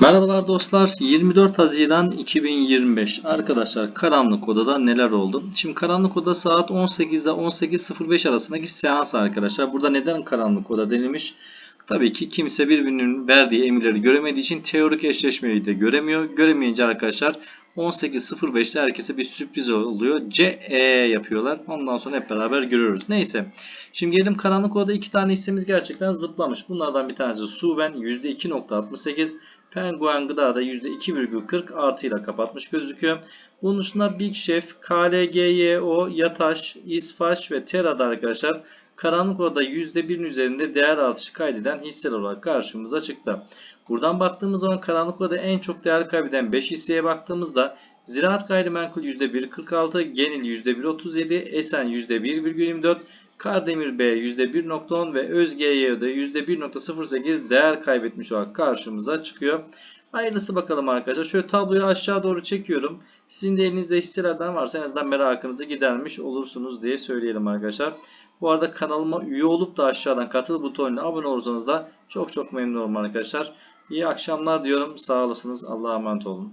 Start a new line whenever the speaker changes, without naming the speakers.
Merhabalar dostlar. 24 Haziran 2025. Arkadaşlar karanlık odada neler oldu? Şimdi karanlık oda saat 18 ile 18.05 arasındaki seans arkadaşlar. Burada neden karanlık oda denilmiş? Tabii ki kimse birbirinin verdiği emirleri göremediği için teorik eşleşmeyi de göremiyor. Göremeyince arkadaşlar 18.05'te herkese bir sürpriz oluyor. CE yapıyorlar. Ondan sonra hep beraber görüyoruz. Neyse. Şimdi gelelim karanlık odada iki tane hissemiz gerçekten zıplamış. Bunlardan bir tanesi Suven %2.68. Penguen Gıda da %2,40 artıyla kapatmış gözüküyor. Bunun dışında Big Chef, KLGYO, Yataş, İsfaç ve Tera'da arkadaşlar karanlık odada %1'in üzerinde değer artışı kaydeden hisseler olarak karşımıza çıktı. Buradan baktığımız zaman karanlık odada en çok değer kaybeden 5 hisseye baktığımızda Ziraat Gayrimenkul %1.46, Genil %1.37, Esen %1,24, Kardemir B %1.10 ve Özge'ye de %1.08 değer kaybetmiş olarak karşımıza çıkıyor. Hayırlısı bakalım arkadaşlar. Şöyle tabloyu aşağı doğru çekiyorum. Sizin de elinizde hisselerden varsa en azından merakınızı gidermiş olursunuz diye söyleyelim arkadaşlar. Bu arada kanalıma üye olup da aşağıdan katıl butonuna abone olursanız da çok çok memnun olurum arkadaşlar. İyi akşamlar diyorum. Sağ olasınız. Allah'a emanet olun.